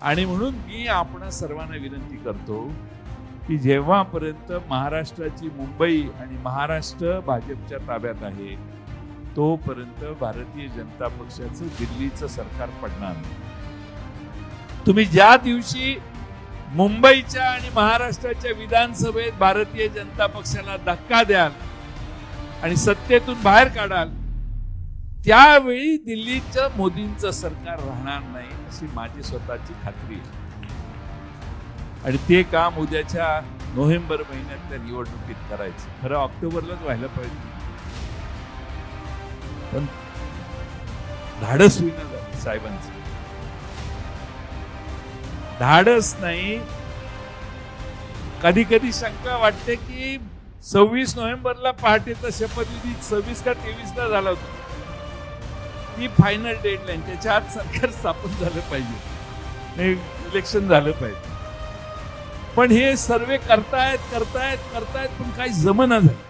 आणि म्हणून मी आपण सर्वांना विनंती करतो की जेव्हापर्यंत महाराष्ट्राची मुंबई आणि महाराष्ट्र भाजपच्या ताब्यात आहे तोपर्यंत भारतीय जनता पक्षाचं दिल्लीचं सरकार पडणार नाही. तुम्ही ज्या दिवशी मुंबईच्या आणि महाराष्ट्राच्या विधानसभेत भारतीय जनता पक्षाला धक्का द्याल आणि सत्तेतून बाहेर काढाल त्यावेळी दिल्लीचं मोदींचं सरकार राहणार नाही अशी माझी स्वतःची खात्री आहे. आणि ते काम उद्याच्या नोव्हेंबर महिन्यातल्या निवडणुकीत करायचं. खरं ऑक्टोबरलाच व्हायला पाहिजे. पण धाडस होईना झालं साहेबांचं. धाडस नाही. कधी कधी शंका वाटते की सव्वीस नोव्हेंबरला पहाटेचा शपथविधी सव्वीस का तेवीस ला झाला होता? ती फायनल डेडलाईन त्याच्या आत सरकार स्थापन झालं पाहिजे. इलेक्शन झालं पाहिजे. पण हे सर्वे करतायत करतायत करतायत पण काही जमना झालं